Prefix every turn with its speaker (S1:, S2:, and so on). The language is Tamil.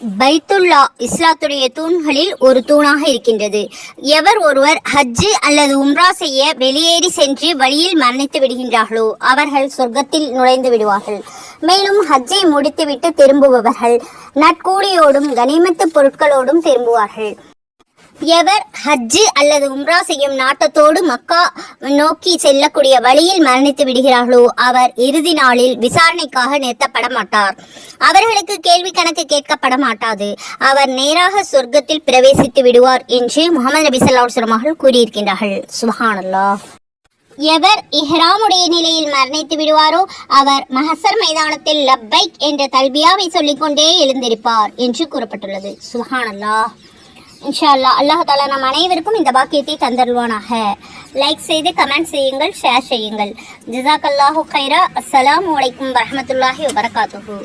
S1: பைத்துல்லா இஸ்லாத்துடைய தூண்களில் ஒரு தூணாக இருக்கின்றது. எவர் ஒருவர் ஹஜ்ஜு அல்லது உம்ரா செய்ய வெளியேறி சென்று வழியில் மரணித்து விடுகின்றார்களோ அவர்கள் சொர்க்கத்தில் நுழைந்து விடுவார்கள். மேலும் ஹஜ்ஜை முடித்துவிட்டு திரும்புபவர்கள் நட்கூலியோடும் கனிமத்து பொருட்களோடும் திரும்புவார்கள். எவர் ஹஜ்ஜு அல்லது உம்ரா செய்யும் நாட்டத்தோடு மக்கா நோக்கி செல்லக்கூடிய வழியில் மரணித்து விடுகிறார்களோ அவர் இறுதி நாளில் விசாரணைக்காக நிறுத்தப்பட மாட்டார் அவர்களுக்கு கேள்வி கணக்கு கேட்கப்பட மாட்டாது அவர் நேராக சொர்க்கத்தில் பிரவேசித்து விடுவார் என்று முகமது நபி ஸல்லல்லாஹு அவர்கள் கூறியிருக்கின்றார்கள். சுஹானல்லா எவர் இஹ்ராமுடைய நிலையில் மரணித்து விடுவாரோ அவர் மஹசர் மைதானத்தில் லப்பைக் என்ற தல்பியாவை சொல்லிக்கொண்டே எழுந்திருப்பார் என்று கூறப்பட்டுள்ளது. சுஹானல்லா இன்ஷா அல்லாஹ் அல்லாஹ் தாலா நம் அனைவருக்கும் இந்த பாக்கியத்தை தந்தருவானாக லைக் செய்து கமெண்ட் செய்யுங்கள் ஷேர் செய்யுங்கள். ஜிசாக் அல்லாஹு கைரா. அஸ்லாம் வலைக்கம் வரமத்துல்லாஹி வபரகாத்துஹூ.